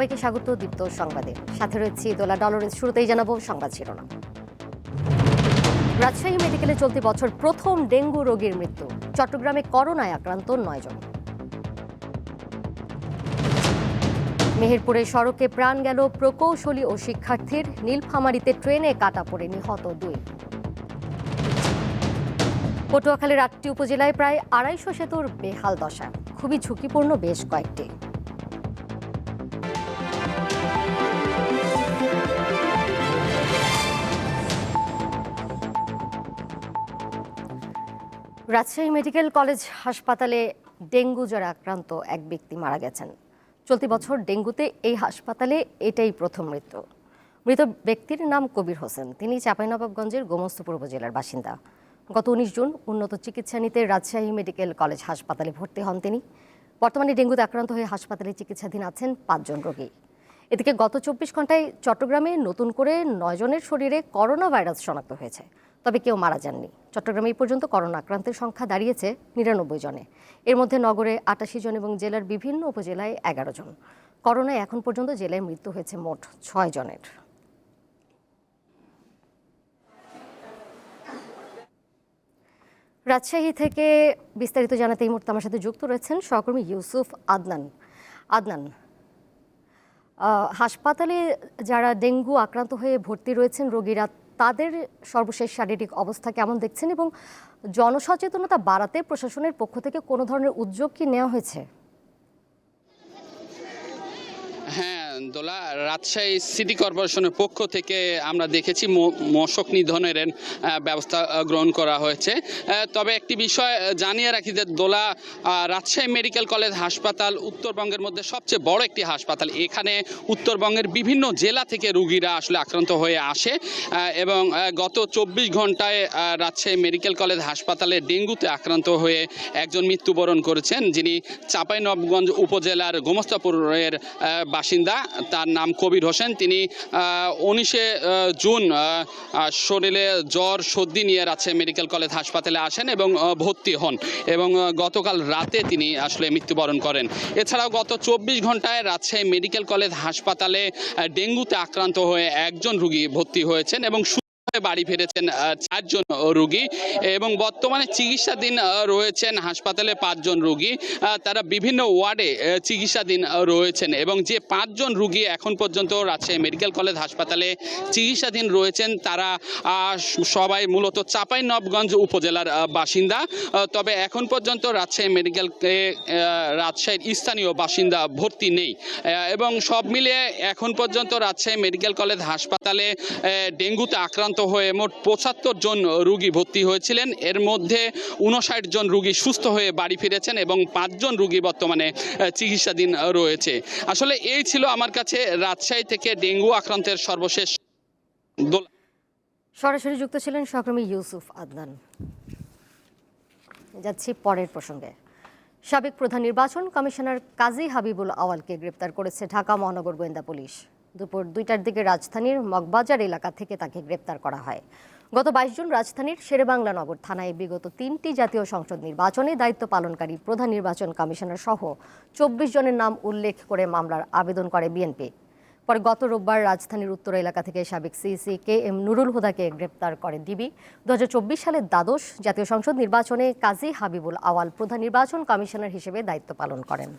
সবাইকে স্বাগত দীপ্ত সংবাদে। সাথে রয়েছে দোলা ডলরের শুরুতেই জানাব সংবাদ শিরোনাম। রাজশাহী মেডিকেলে চলতি বছর প্রথম ডেঙ্গু রোগীর মৃত্যু। চট্টগ্রামে করোনায় আক্রান্ত নয় জন। মেহেরপুরে সড়কে প্রাণ গেল প্রকৌশলী ও শিক্ষার্থীর। নীলফামারীতে ট্রেনে কাটা পড়ে নিহত দুই। পটুয়াখালীর আটটি উপজেলায় প্রায় আড়াইশো সেতুর বেহাল দশা। খুবই ঝুঁকিপূর্ণ বেশ কয়েকটি। রাজশাহী মেডিকেল কলেজ হাসপাতালে ডেঙ্গু জ্বরে আক্রান্ত এক ব্যক্তি মারা গেছেন। চলতি বছর ডেঙ্গুতে এই হাসপাতালে এটাই প্রথম মৃত্যু। মৃত ব্যক্তির নাম কবির হোসেন। তিনি চাঁপাইনবাবগঞ্জের গোমস্তপুর উপজেলার বাসিন্দা। গত উনিশ জুন উন্নত চিকিৎসা নিতে রাজশাহী মেডিকেল কলেজ হাসপাতালে ভর্তি হন তিনি। বর্তমানে ডেঙ্গুতে আক্রান্ত হয়ে হাসপাতালে চিকিৎসাধীন আছেন পাঁচজন রোগী। এদিকে গত চব্বিশ ঘন্টায় চট্টগ্রামে নতুন করে নয় জনের শরীরে করোনা ভাইরাস শনাক্ত হয়েছে। তবে কেউ মারা যাননি। চট্টগ্রামে এই পর্যন্ত করোনা আক্রান্তের সংখ্যা দাঁড়িয়েছে নিরানব্বই জনে। এর মধ্যে নগরে আটাশি জন এবং জেলার বিভিন্ন উপজেলায় এগারো জন। করোনায় এখন পর্যন্ত জেলায় মৃত্যু হয়েছে মোট ছয় জনের। রাজশাহী থেকে বিস্তারিত জানাতে এই মুহূর্তে আমার সাথে যুক্ত রয়েছেন সহকর্মী ইউসুফ আদনান। আদনান হাসপাতালে যারা ডেঙ্গু আক্রান্ত হয়ে ভর্তি রয়েছেন রোগীরা, তাদের সর্বশেষ শারীরিক অবস্থা কেমন দেখছেন এবং জনসচেতনতা বাড়াতে প্রশাসনের পক্ষ থেকে কোনো ধরনের উদ্যোগ কি নেওয়া হয়েছে? হ্যাঁ দোলা, রাজশাহী সিটি কর্পোরেশনের পক্ষ থেকে আমরা দেখেছি মশক নিধনের ব্যবস্থা গ্রহণ করা হয়েছে। তবে একটি বিষয় জানিয়ে রাখি যে দোলা রাজশাহী মেডিকেল কলেজ হাসপাতাল উত্তরবঙ্গের মধ্যে সবচেয়ে বড় একটি হাসপাতাল। এখানে উত্তরবঙ্গের বিভিন্ন জেলা থেকে রুগীরা আসলে আক্রান্ত হয়ে আসে এবং গত চব্বিশ ঘন্টায় রাজশাহী মেডিকেল কলেজ হাসপাতালে ডেঙ্গুতে আক্রান্ত হয়ে একজন মৃত্যুবরণ করেছেন, যিনি চাঁপাইনবগঞ্জ উপজেলার গোমস্তাপুরের বাসিন্দা। তার নাম কবির হোসেন। তিনি উনিশে জুন শরীরে জ্বর, সর্দি নিয়ে রাজশাহী মেডিকেল কলেজ হাসপাতালে আসেন এবং ভর্তি হন এবং গতকাল রাতে তিনি আসলে মৃত্যুবরণ করেন। এছাড়াও গত চব্বিশ ঘন্টায় রাজশাহী মেডিকেল কলেজ হাসপাতালে ডেঙ্গুতে আক্রান্ত হয়ে একজন রুগী ভর্তি হয়েছেন এবং বাড়ি ফিরেছেন চারজন রোগী এবং বর্তমানে চিকিৎসাধীন রয়েছেন হাসপাতালে পাঁচজন রোগী তারা বিভিন্ন ওয়ার্ডে চিকিৎসাধীন রয়েছেন এবং যে পাঁচজন রোগী এখন পর্যন্ত রাজশাহী মেডিকেল কলেজ হাসপাতালে চিকিৎসাধীন রয়েছেন, তারা সবাই মূলত চাপাই নবগঞ্জ উপজেলার বাসিন্দা তবে এখন পর্যন্ত রাজশাহী মেডিকেল রাজশাহীর স্থানীয় বাসিন্দা ভর্তি নেই এবং সব মিলিয়ে এখন পর্যন্ত রাজশাহী মেডিকেল কলেজ হাসপাতালে ডেঙ্গুতে আক্রান্ত হয়ে মোট পঁচাত্তর জন রুগী ভর্তি হয়েছিলেন। এর মধ্যে উনষাট জন রুগী সুস্থ হয়ে বাড়ি ফিরেছেন এবং পাঁচজন রুগী বর্তমানে চিকিৎসাধীন রয়েছে। আসলে এই ছিল আমার কাছে রাজশাহী থেকে ডেঙ্গু আক্রান্তের সর্বশেষ সরাসরি যুক্ত ছিলেন সহকর্মী ইউসুফ আদনান। যাচ্ছি পরের প্রসঙ্গে। সাবেক প্রধান নির্বাচন কমিশনার কাজী হাবিবুল আওয়ালকে গ্রেপ্তার করেছে ঢাকা মহানগর গোয়েন্দা পুলিশ। দুপুর দুইটার দিকে রাজধানীর মগবাজার এলাকা থেকে তাকে গ্রেপ্তার করা হয়। গত বাইশ জুন রাজধানীর শেরেবাংলা নগর থানায় বিগত তিনটি জাতীয় সংসদ নির্বাচনে দায়িত্ব পালনকারী প্রধান নির্বাচন কমিশনার সহ চব্বিশ জনের নাম উল্লেখ করে মামলার আবেদন করে বিএনপি। পরে গত রোববার রাজধানীর উত্তর এলাকা থেকে সাবেক সিসি কে এম নুরুল হুদাকে গ্রেপ্তার করে ডিবি। দু হাজার চব্বিশ সালের দ্বাদশ জাতীয় সংসদ নির্বাচনে কাজী হাবিবুল আওয়াল প্রধান নির্বাচন কমিশনার হিসেবে দায়িত্ব পালন করেন।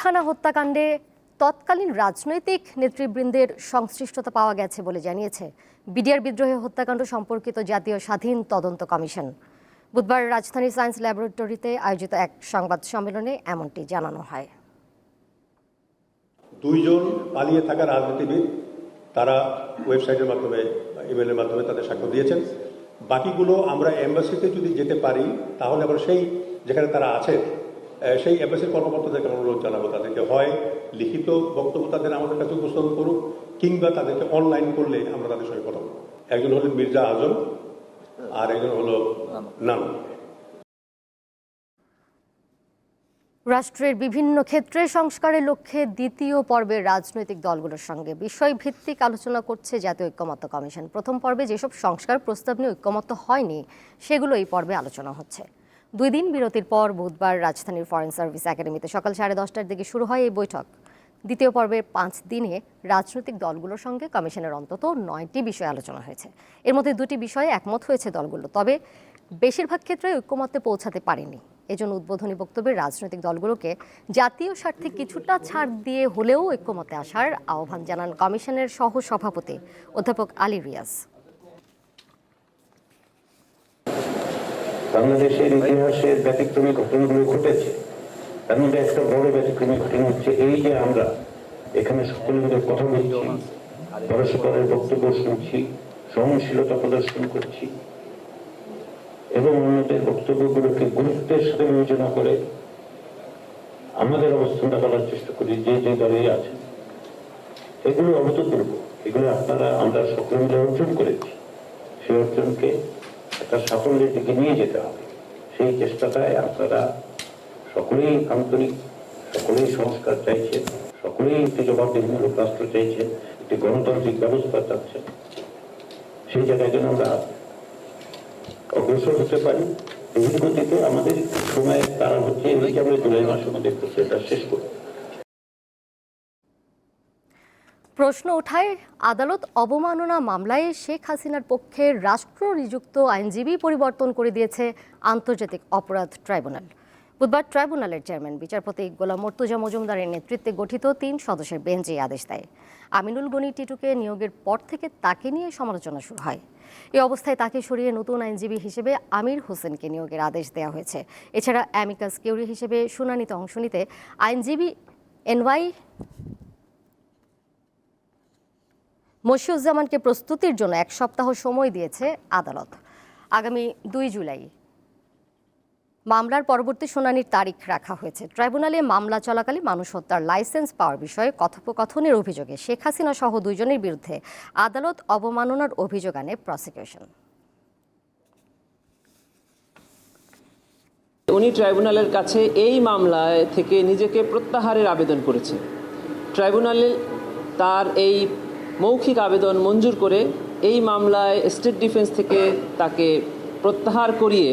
পিলখানা হত্যাকাণ্ডে তৎকালীন রাজনৈতিক নেতৃবৃন্দের সংশ্লিষ্টতা পাওয়া গেছে বলে জানিয়েছে বিডিআর বিদ্রোহী হত্যাকাণ্ড সম্পর্কিত জাতীয় স্বাধীন তদন্ত কমিশন। বুধবার রাজধানী সায়েন্স ল্যাবরেটরিতে আয়োজিত এক সংবাদ সম্মেলনে এমনটি জানানো হয়। দুইজন পালিয়ে থাকা রাজনীতিবিদ, তারা ওয়েবসাইটের মাধ্যমে, ইমেলের মাধ্যমে তাদের সাক্ষ্য দিয়েছেন। বাকিগুলো আমরা এম্বাসিতে যদি যেতে পারি, তাহলে আবার সেই যেখানে তারা আছে সেই এম্বাসির কর্মকর্তাদেরকে অনুরোধ জানাব, তাদেরকে হয় লিখিত বক্তব্য তাদের আমাদের কাছে উপস্থাপন করুক, কিংবা তাদেরকে অনলাইন করলে আমরা তাদের সঙ্গে কথা একজন হলেন মির্জা আজম, আর একজন হলো নাম রাষ্ট্রের বিভিন্ন ক্ষেত্রে সংস্কারের লক্ষ্যে দ্বিতীয় পর্বের রাজনৈতিক দলগুলোর সঙ্গে বিষয়ভিত্তিক আলোচনা করছে জাতীয় ঐক্যমত্য কমিশন। প্রথম পর্বে যেসব সংস্কার প্রস্তাব নিয়ে ঐক্যমত্য হয়নি, সেগুলো এই পর্বে আলোচনা হচ্ছে। দুই দিন বিরতির পর বুধবার রাজধানীর ফরেন সার্ভিস একাডেমিতে সকাল সাড়ে দশটার দিকে শুরু হয় এই বৈঠক। দ্বিতীয় পর্বের পাঁচ দিনে রাজনৈতিক দলগুলোর সঙ্গে কমিশনের অন্তত নয়টি বিষয়ে আলোচনা হয়েছে। এর মধ্যে দুটি বিষয়ে একমত হয়েছে দলগুলো, তবে বেশিরভাগ ক্ষেত্রে ঐক্যমত্যে পৌঁছাতে পারেনি। এজন্য উদ্বোধনী বক্তব্যে রাজনৈতিক দলগুলোকে জাতীয় স্বার্থে কিছুটা ছাড় দিয়ে হলেও ঐক্যমতে আসার আহ্বান জানান কমিশনের সহ সভাপতি অধ্যাপক আলী রিয়াজ। বাংলাদেশের ইতিহাসের ব্যতিক্রমী ঘটনাগুলো ঘটেছে। তার মধ্যে একটা বড় ব্যতিক্রমী ঘটনা হচ্ছে এই যে আমরা এখানে সকলে মিলে কথা বলছি, পরস্পরের বক্তব্য শুনছি, সহনশীলতা প্রদর্শন করছি এবং অন্যদের বক্তব্যগুলোকে গুরুত্বের সাথে বিবেচনা করে আমাদের অবস্থানটা বলার চেষ্টা করি, যে যে দলেই আছে। এগুলো অভূতপূর্ব। এগুলো আপনারা, আমরা সকলে মিলে অর্জন করেছি। সেই অর্জনকে একটা সাফল্যের দিকে নিয়ে যেতে হবে। সেই চেষ্টাটায় আপনারা সকলেই আন্তরিক, সকলেই সংস্কার চাইছেন, সকলেই একটি জবাবদিহিমূলক রাষ্ট্র চাইছেন, একটি গণতান্ত্রিক ব্যবস্থা চাচ্ছেন। সেই জায়গায় যেন আমরা অগ্রসর হতে পারি। ধীর গতিতে আমাদের সময় তারা হচ্ছে এই যে আমরা জুলাই মাসের মধ্যে প্রক্রিয়াটা শেষ করি প্রশ্ন ওঠায় আদালত অবমাননা মামলায় শেখ হাসিনার পক্ষে রাষ্ট্র নিযুক্ত আইনজীবী পরিবর্তন করে দিয়েছে আন্তর্জাতিক অপরাধ ট্রাইব্যুনাল। বুধবার ট্রাইব্যুনালের চেয়ারম্যান, বিচারপতি গোলাম মর্তুজা মজুমদারের নেতৃত্বে গঠিত তিন সদস্যের বেঞ্চ এই আদেশ দেয়। আমিনুল গনি টিটুকে নিয়োগের পর থেকে তাকে নিয়ে সমালোচনা শুরু হয়। এই অবস্থায় তাকে সরিয়ে নতুন আইনজীবী হিসেবে আমির হোসেনকে নিয়োগের আদেশ দেওয়া হয়েছে। এছাড়া অ্যামিকাস কিউরি হিসেবে শুনানিতে অংশ নিতে আইনজীবী এনওয়াই মশিউজ্জামানকে প্রস্তুতির জন্য এক সপ্তাহ সময় দিয়েছে আদালত। আগামী দুই জুলাই মামলার পরবর্তী শুনানির তারিখ রাখা হয়েছে। ট্রাইব্যুনালে মামলা চলাকালে মানুষ হত্যার লাইসেন্স পাওয়ার বিষয়ে কথোপকথনের অভিযোগে শেখ হাসিনা সহ দুইজনের বিরুদ্ধে আদালত অবমাননার অভিযোগ আনে প্রসিকিউশন উনি ট্রাইব্যুনালের কাছে এই মামলায় থেকে নিজেকে প্রত্যাহারের আবেদন করেছে ট্রাইব্যুনালে তার এই মৌখিক আবেদন মঞ্জুর করে এই মামলায় স্টেট ডিফেন্স থেকে তাকে প্রত্যাহার করিয়ে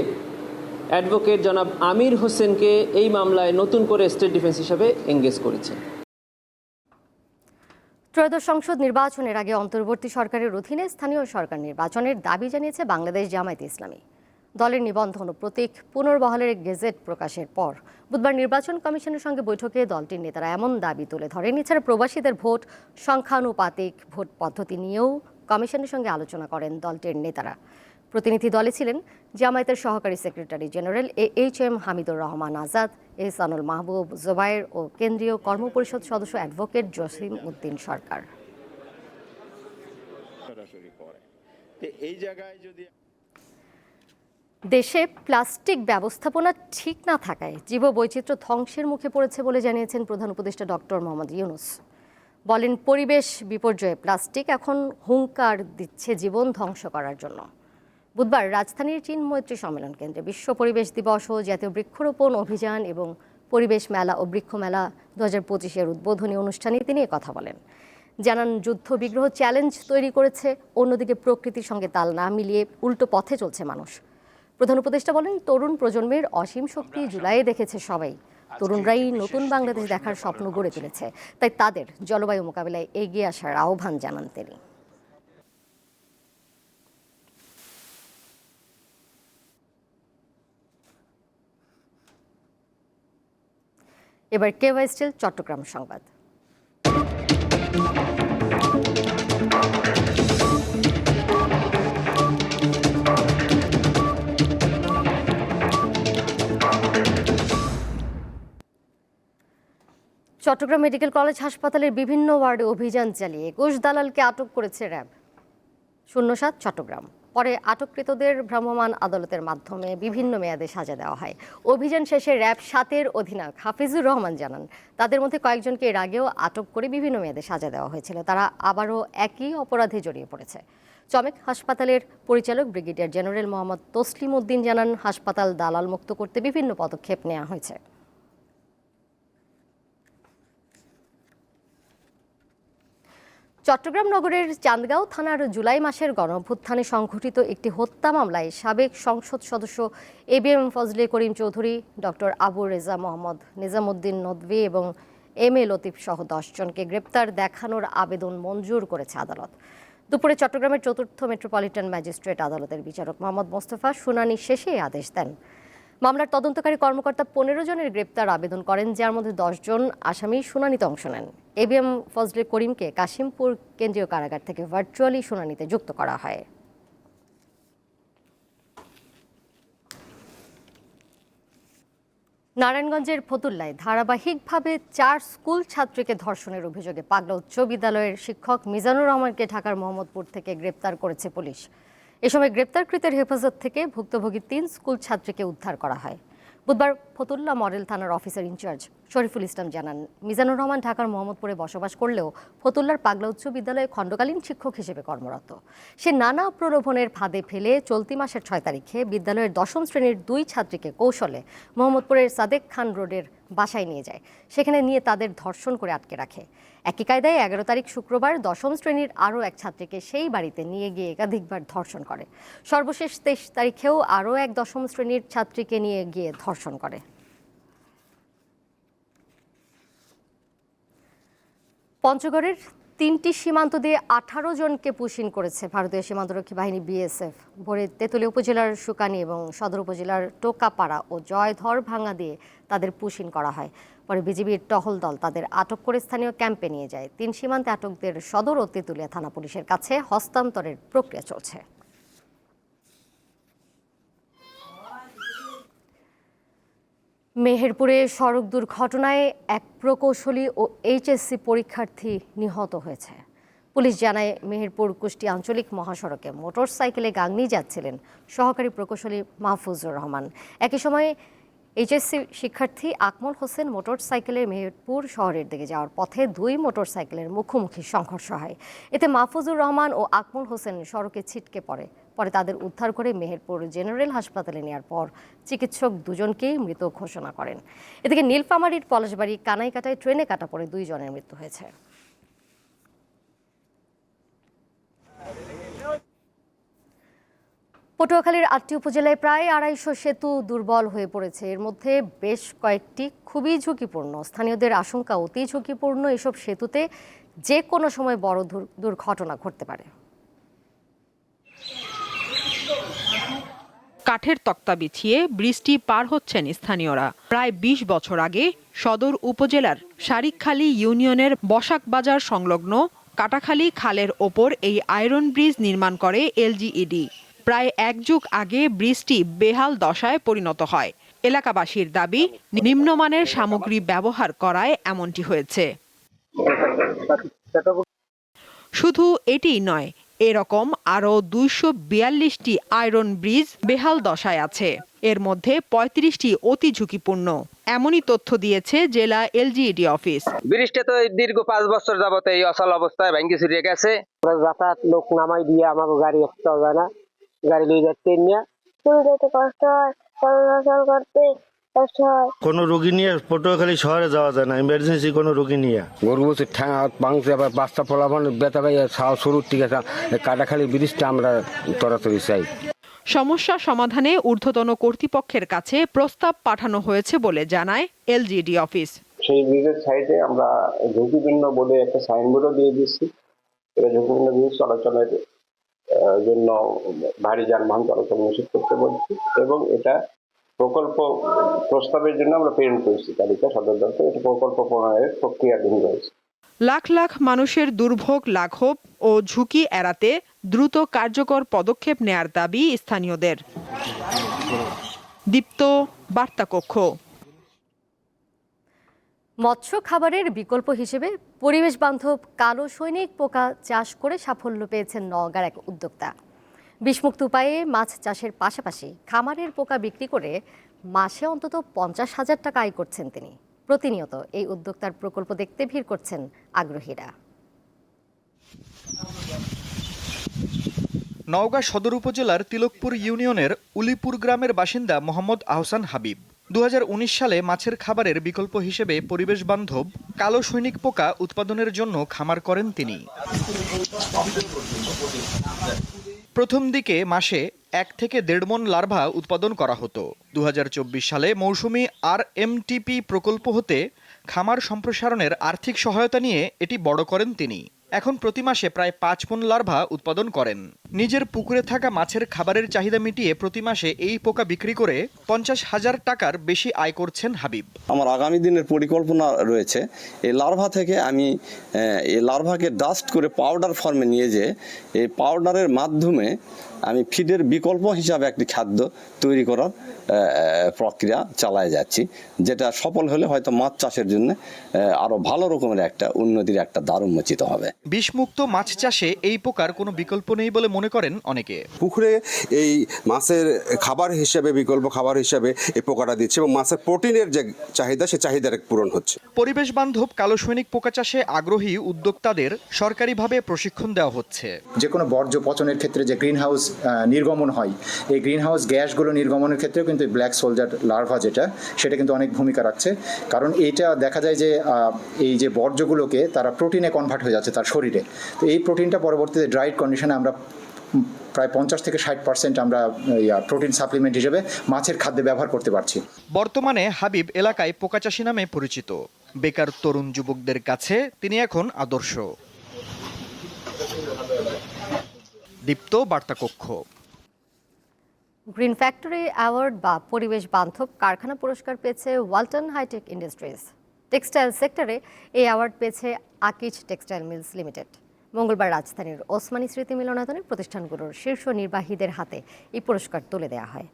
অ্যাডভোকেট জনাব আমির হোসেনকে এই মামলায় নতুন করে স্টেট ডিফেন্স হিসাবে এঙ্গেজ করেছে ত্রয়োদশ সংসদ নির্বাচনের আগে অন্তর্বর্তী সরকারের অধীনে স্থানীয় সরকার নির্বাচনের দাবি জানিয়েছে বাংলাদেশ জামায়াতে ইসলামী। দলের নিবন্ধন ও প্রতীক পুনর্বহালের গেজেট প্রকাশের পর বুধবার নির্বাচন কমিশনের সঙ্গে বৈঠকে দলটির নেতারা এমন দাবি তুলে ধরেন। এছাড়া প্রবাসীদের ভোট, সংখ্যানুপাতিক ভোট পদ্ধতি নিয়েও কমিশনের সঙ্গে আলোচনা করেন দলটির নেতারা। প্রতিনিধি দলে ছিলেন জামায়াতের সহকারী secretary general A H M Hamidur Rahman Azad, Ehsanul Mahbub Zubayer ও কেন্দ্রীয় কর্মপরিষদ সদস্য অ্যাডভোকেট জসিম উদ্দিন সরকার। এই জায়গায় যদি দেশে প্লাস্টিক ব্যবস্থাপনা ঠিক না থাকায় জীববৈচিত্র্য ধ্বংসের মুখে পড়েছে বলে জানিয়েছেন প্রধান উপদেষ্টা ডক্টর মোহাম্মদ ইউনুস। বলেন, পরিবেশ বিপর্যয়ে প্লাস্টিক এখন হুঙ্কার দিচ্ছে জীবন ধ্বংস করার জন্য। বুধবার রাজধানীর চীন মৈত্রী সম্মেলন কেন্দ্রে বিশ্ব পরিবেশ দিবস ও জাতীয় বৃক্ষরোপণ অভিযান এবং পরিবেশ মেলা ও বৃক্ষ মেলা দু হাজার পঁচিশের উদ্বোধনী অনুষ্ঠানে তিনি কথা বলেন। জানান যুদ্ধ বিগ্রহ চ্যালেঞ্জ তৈরি করেছে, অন্যদিকে প্রকৃতির সঙ্গে তাল না মিলিয়ে উল্টো পথে চলছে মানুষ। প্রধান উপদেষ্টা বলেন তরুণ প্রজন্মের অসীম শক্তি জুলাইয়ে দেখেছে সবাই। তরুণরাই নতুন বাংলাদেশ দেখার স্বপ্ন গড়ে তুলেছে। তাই তাদের জলবায়ু মোকাবিলায় এগিয়ে আসার আহ্বান জানান তিনি। এবার কেওয়াই স্টিল চট্টগ্রাম সংবাদ। চট্টগ্রাম মেডিকেল কলেজ হাসপাতালের বিভিন্ন ওয়ার্ডে অভিযান চালিয়ে একুশ দালালকে আটক করেছে র্যাব। শূন্য সাত চট্টগ্রাম। পরে আটককৃতদের ভ্রাম্যমাণ আদালতের মাধ্যমে বিভিন্ন মেয়াদে সাজা দেওয়া হয়। অভিযান শেষে র্যাব সাতের অধিনায়ক হাফিজুর রহমান জানান, তাদের মধ্যে কয়েকজনকে এর আগেও আটক করে বিভিন্ন মেয়াদে সাজা দেওয়া হয়েছিল। তারা আবারও একই অপরাধে জড়িয়ে পড়েছে। চমেক হাসপাতালের পরিচালক ব্রিগেডিয়ার জেনারেল মোহাম্মদ তসলিম উদ্দিন জানান, হাসপাতাল দালাল মুক্ত করতে বিভিন্ন পদক্ষেপ নেওয়া হয়েছে। চট্টগ্রাম নগরের চান্দগাঁও থানার জুলাই মাসের গণঅভ্যুত্থানে সংঘটিত একটি হত্যা মামলায় সাবেক সংসদ সদস্য A B M Fazle Karim Chowdhury, doctor Abu Reza Mohammad, Nizamuddin Nadvi এবং এম এ লতিফ সহ দশজনকে গ্রেপ্তার দেখানোর আবেদন মঞ্জুর করেছে আদালত। দুপুরে চট্টগ্রামের চতুর্থ মেট্রোপলিটন ম্যাজিস্ট্রেট আদালতের বিচারক মোহাম্মদ মোস্তফা শুনানি শেষে আদেশ দেন। মামলার তদন্তকারী কর্মকর্তা পনেরো জনের গ্রেপ্তার আবেদন করেন, যার মধ্যে দশজন আসামি শুনানিতে অংশ নেন। এবিএম ফজলে করিমকে কাশিমপুর কেন্দ্রীয় কারাগার থেকে ভার্চুয়ালি শুনানিতে যুক্ত করা হয়। নারায়ণগঞ্জের ফতুল্লায় ধারাবাহিকভাবে চার স্কুল ছাত্রীকে ধর্ষণের অভিযোগে পাগলা উচ্চ বিদ্যালয়ের শিক্ষক মিজানুর রহমানকে ঢাকার মোহাম্মদপুর থেকে গ্রেপ্তার করেছে পুলিশ। এ সময় গ্রেপ্তারকৃতের হেফাজত থেকে ভুক্তভোগী তিন স্কুল ছাত্রীকে উদ্ধার করা হয়। বুধবার ফতুল্লা মডেল থানার officer in charge Shariful Islam জানান, মিজানুর রহমান ঢাকার মোহাম্মদপুরে বসবাস করলেও ফতুল্লার পাগলা উচ্চ বিদ্যালয়ে খণ্ডকালীন শিক্ষক হিসেবে কর্মরত। সে নানা প্রলোভনের ফাঁদে ফেলে চলতি মাসের ছয় তারিখে বিদ্যালয়ের দশম শ্রেণির দুই ছাত্রীকে কৌশলে মোহাম্মদপুরের সাদেক খান রোডের বাসায় নিয়ে যায়। সেখানে নিয়ে তাদের ধর্ষণ করে আটকে রাখে। একই কায়দায় এগারো তারিখ শুক্রবার দশম শ্রেণির আরও এক ছাত্রীকে সেই বাড়িতে নিয়ে গিয়ে একাধিকবার ধর্ষণ করে। সর্বশেষ তেইশ তারিখেও আরও এক দশম শ্রেণির ছাত্রীকে নিয়ে গিয়ে ধর্ষণ করে। পঞ্চগড়ের তিনটি সীমান্ত দিয়ে আঠারো জনকে পুশিন করেছে ভারতীয় সীমান্তরক্ষী বাহিনী বিএসএফ। ভোরে তেঁতুলিয়া উপজেলার সুকানি এবং সদর উপজেলার টোকাপাড়া ও জয়ধর ভাঙা দিয়ে তাদের পুশিন করা হয়। পরে বিজিবির টহল দল তাদের আটক করে স্থানীয় ক্যাম্পে নিয়ে যায়। তিন সীমান্তে আটকদের সদর ও তেঁতুলিয়া থানা পুলিশের কাছে হস্তান্তরের প্রক্রিয়া চলছে। মেহেরপুরে সড়ক দুর্ঘটনায় এক প্রকৌশলী ও এইচএসসি পরীক্ষার্থী নিহত হয়েছে। পুলিশ জানায়, মেহেরপুর কুষ্টি আঞ্চলিক মহাসড়কে মোটর সাইকেলে গাংনি যাচ্ছিলেন সহকারী প্রকৌশলী মাহফুজুর রহমান। একই সময়ে এইচএসসি শিক্ষার্থী আকমল হোসেন মোটর সাইকেলে মেহেরপুর শহরের দিকে যাওয়ার পথে দুই মোটরসাইকেলের মুখোমুখি সংঘর্ষ হয়। এতে মাহফুজুর রহমান ও আকমল হোসেন সড়কে ছিটকে পড়ে। পরে তাদের উদ্ধার করে মেহেরপুর জেনারেল হাসপাতালে নেওয়ার পর চিকিৎসক দুজনকেই মৃত ঘোষণা করেন। এদিকে নীলফামারীর পলাশবাড়ি কানাইকাটায় ট্রেনে কাটা পড়ে দুইজনের মৃত্যু হয়েছে। পটুয়াখালীর আটটি উপজেলায় প্রায় আড়াইশো সেতু দুর্বল হয়ে পড়েছে। এর মধ্যে বেশ কয়েকটি খুবই ঝুঁকিপূর্ণ। স্থানীয়দের আশঙ্কা অতি ঝুঁকিপূর্ণ এসব সেতুতে যে কোনো সময় বড় দুর- দুর্ঘটনা ঘটতে পারে। কাঠের তক্তা বিছিয়ে বৃষ্টি পার হচ্ছেন স্থানীয়রা। প্রায় ২০ বছর আগে সদর উপজেলার শারিকখালী ইউনিয়নের বসাক বাজার সংলগ্ন কাটাখালী খালের ওপর এই আয়রন ব্রিজ নির্মাণ করে এলজিইডি প্রায় এক যুগ আগে ব্রিজটি বেহাল দশায় পরিণত হয়। এলাকাবাসীর দাবি, নিম্নমানের সামগ্রী ব্যবহার করায় এমনটি হয়েছে। শুধু এটিই নয় এরকম আরও দুইশো বিয়াল্লিশটি আয়রন ব্রিজ বেহাল দশায় আছে। এর মধ্যে পঁয়ত্রিশটি অতি ঝুঁকিপূর্ণ। এমনই তথ্য দিয়েছে জেলা এলজিইডি অফিস। ব্রিজটা তো দীর্ঘ পাঁচ বছর যাবত এই অচল অবস্থায় ভেঙে ছড়িয়ে গেছে। যাতায়াত লোক নামাই দিয়ে আমাকে গাড়ি আসতে হবে না। গাড়ি নিয়ে যাচ্ছে কষ্ট হয়। চলাচল করতে কষ্ট হয় কোনো রোগী নিয়ে পটুয়াখালী শহরে যাওয়া যায় না ইমার্জেন্সি কোনো রোগী নিয়ে। গরু বসে ভাঙছে আবার বাচ্চা ফলাফল বেতা শুরুর ঠিক আছে কাটাখালি ব্রিজটা আমরা তরাতরি চাই। সমস্যা সমাধানে ঊর্ধ্বতন কর্তৃপক্ষের কাছে প্রস্তাব পাঠানো হয়েছে বলে জানায় এলজিইডি অফিস। সেই ব্রিজের সাইডে আমরা ঝুঁকিপূর্ণ বলে একটা সাইনবোর্ডও দিয়ে দিচ্ছি এটা ঝুঁকিপূর্ণ ব্রিজ চলাচলের আহ, জন্য ভারী যানবাহন চলাচল নিষেধ করতে বলছি এবং এটা প্রকল্প প্রস্তাবের জন্য আমরা প্রেরণ করেছি তালিকা সদর দপ্তর। এটা প্রকল্প প্রণয়নের প্রক্রিয়াধীন রয়েছে লাখ লাখ মানুষের দুর্ভোগ লাঘব ও ঝুঁকি এড়াতে দ্রুত কার্যকর পদক্ষেপ নেয়ার দাবি স্থানীয়দের। দীপ্ত বার্তা কক্ষ মৎস্য খাবারের বিকল্প হিসেবে পরিবেশ বান্ধব কালো সৈনিক পোকা চাষ করে সাফল্য পেয়েছেন নওগাঁর এক উদ্যোক্তা। বিষমুক্ত উপায়ে মাছ চাষের পাশাপাশি খামারের পোকা বিক্রি করে মাসে অন্তত পঞ্চাশ হাজার টাকা আয় করছেন তিনি। প্রতিনিয়ত এই উদ্যোক্তার প্রকল্প দেখতে ভিড় করছেন আগ্রহীরা। নওগাঁ সদর উপজেলার তিলকপুর ইউনিয়নের উলিপুর গ্রামের বাসিন্দা মোহাম্মদ আহসান হাবিব। দু হাজার উনিশ সালে মাছের খাবারের বিকল্প হিসেবে পরিবেশ বান্ধব, কালো সৈনিক পোকা উৎপাদনের জন্য খামার করেন তিনি। প্রথম দিকে মাসে এক থেকে দেড় মন লার্ভা উৎপাদন করা হতো। দু হাজার চব্বিশ সালে মৌসুমি আর এমটিপি প্রকল্প হতে খামার সম্প্রসারণের আর্থিক সহায়তা নিয়ে এটি বড় করেন তিনি। এখন প্রতি মাসে প্রায় পাঁচ মন লার্ভা উৎপাদন করেন। নিজের পুকুরে থাকা মাছের খাবারের চাহিদা মিটিয়ে প্রতি মাসে এই পোকা বিক্রি করে পঞ্চাশ হাজার টাকার বেশি আয় করছেন হাবিব। আমার আগামী দিনের পরিকল্পনা রয়েছে, এই লার্ভা থেকে আমি এই লার্ভাকে ডাস্ট করে পাউডার ফর্মে নিয়ে যেয়ে এই পাউডারের মাধ্যমে আমি ফিডের বিকল্প হিসাবে একটি খাদ্য তৈরি করার প্রক্রিয়া চালায় যাচ্ছি, যেটা সফল হলে হয়তো মাছ চাষের জন্য আরও ভালো রকমের একটা উন্নতির একটা দ্বার উন্মোচিত হবে। বিষমুক্ত মাছ চাষে এই পোকার কোনো বিকল্প নেই বলে মনে করেন অনেকে। পুকুরে এই মাছের খাবার হিসেবে বিকল্প খাবার হিসেবে এই পোকাটা দিচ্ছে এবং মাছের প্রোটিনের যে চাহিদা সে চাহিদার পূরণ হচ্ছে। পরিবেশ বান্ধব কালো সৈনিক পোকা চাষে আগ্রহী উদ্যোক্তাদের সরকারিভাবে প্রশিক্ষণ দেওয়া হচ্ছে। যে কোনো বর্জ্য পচনের ক্ষেত্রে যে গ্রিন হাউস নির্গমন হয় এই গ্রিন হাউস গ্যাসগুলো নির্গমনের ক্ষেত্রেও কিন্তু ব্ল্যাক সোলজার লার্ভা যেটা সেটা কিন্তু অনেক ভূমিকা রাখছে। কারণ এইটা দেখা যায় যে এই যে বর্জ্যগুলোকে তারা প্রোটিনে কনভার্ট হয়ে যাচ্ছে তার শরীরে। তো এই প্রোটিনটা পরবর্তীতে ড্রাইড কন্ডিশনে আমরা প্রায় পঞ্চাশ থেকে ষাট পার্সেন্ট আমরা প্রোটিন সাপ্লিমেন্ট হিসেবে মাছের খাদ্যে ব্যবহার করতে পারছি। বর্তমানে হাবিব এলাকায় পোকা চাষী নামে পরিচিত। বেকার তরুণ যুবকদের কাছে তিনি এখন আদর্শ। দীপ্ত বার্তা কক্ষ গ্রিন ফ্যাক্টরি অ্যাওয়ার্ড বা পরিবেশ বান্ধব কারখানা পুরস্কার পেয়েছে ওয়ালটন হাইটেক ইন্ডাস্ট্রিজ। টেক্সটাইল সেক্টরে এই অ্যাওয়ার্ড পেয়েছে আকিজ টেক্সটাইল মিলস লিমিটেড। মঙ্গলবার রাজধানীর ওসমানী স্মৃতি মিলনায়তনে প্রতিষ্ঠানগুলোর শীর্ষ নির্বাহীদের হাতে এই পুরস্কার তুলে দেওয়া হয়।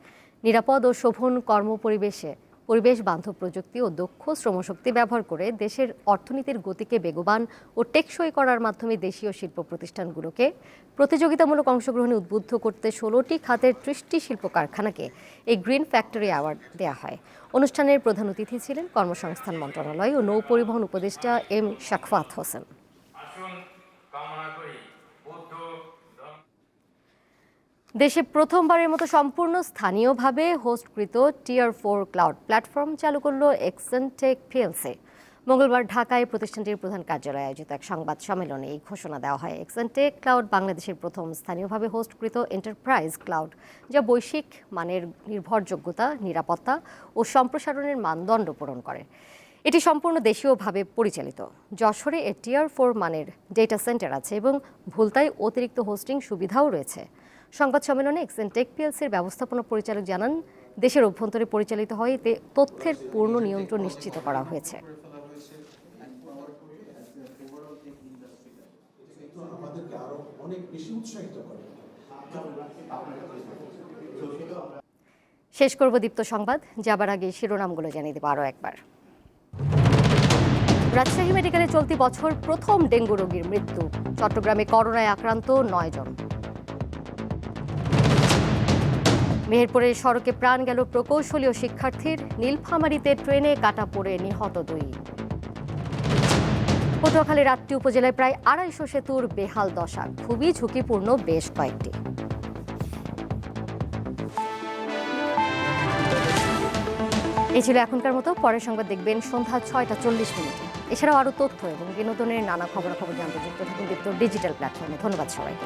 নিরাপদ ও শোভন কর্মপরিবেশে পরিবেশ, বান্ধব প্রযুক্তি ও দক্ষ শ্রমশক্তি ব্যবহার করে দেশের অর্থনীতির গতিকে বেগবান ও টেকসই করার মাধ্যমে দেশীয় শিল্প প্রতিষ্ঠানগুলোকে প্রতিযোগিতামূলক অংশগ্রহণে উদ্বুদ্ধ করতে ষোলোটি খাতের ত্রিশটি শিল্প কারখানাকে এই গ্রিন ফ্যাক্টরি অ্যাওয়ার্ড দেওয়া হয়। অনুষ্ঠানের প্রধান অতিথি ছিলেন কর্মসংস্থান মন্ত্রণালয় ও নৌ পরিবহন উপদেষ্টা এম শাকফাত হোসেন। দেশে প্রথমবারের মতো সম্পূর্ণ স্থানীয়ভাবে হোস্টকৃত টিয়ার ফোর ক্লাউড প্ল্যাটফর্ম চালু করল এক্সেনটেক পিএলসি মঙ্গলবার ঢাকায় প্রতিষ্ঠানটির প্রধান কার্যালয়ে আয়োজিত এক সংবাদ সম্মেলনে এই ঘোষণা দেওয়া হয়। এক্সেনটেক ক্লাউড বাংলাদেশের প্রথম স্থানীয়ভাবে হোস্টকৃত এন্টারপ্রাইজ ক্লাউড, যা বৈশ্বিক মানের নির্ভরযোগ্যতা, নিরাপত্তা ও সম্প্রসারণের মানদণ্ড পূরণ করে। এটি সম্পূর্ণ দেশীয়ভাবে পরিচালিত। যশোরে এর টিয়ার ফোর মানের ডেটা সেন্টার আছে এবং ভুলতায় অতিরিক্ত হোস্টিং সুবিধাও রয়েছে। সংবাদ সম্মেলনে এক্সেনটেক পিএলসির ব্যবস্থাপনা পরিচালক জানান, দেশের অভ্যন্তরে পরিচালিত হয় এতে তথ্যের পূর্ণ নিয়ন্ত্রণ নিশ্চিত করা হয়েছে। শেষ করব দীপ্ত সংবাদ, যাবার আগে শিরোনামগুলো জানিয়ে দেবো আরও একবার। রাজশাহী মেডিকেলে চলতি বছর প্রথম ডেঙ্গু রোগীর মৃত্যু। চট্টগ্রামে করোনায় আক্রান্ত নয় জন। মেহেরপুরের সড়কে প্রাণ গেল প্রকৌশলী ও শিক্ষার্থীর। নীলফামারীতে ট্রেনে কাটা পড়ে নিহত দুই। পটুয়াখালীর আটটি উপজেলায় প্রায় আড়াইশো সেতুর বেহাল দশা। খুবই ঝুঁকিপূর্ণ বেশ কয়েকটি। এই ছিল এখনকার মতো, পরের সংবাদ দেখবেন সন্ধ্যা ছয়টা চল্লিশ মিনিটে। এছাড়াও আরও তথ্য এবং বিনোদনের নানা খবরাখবর জানতে যুক্ত থাকুন ডিজিটাল প্ল্যাটফর্মে। ধন্যবাদ সবাইকে।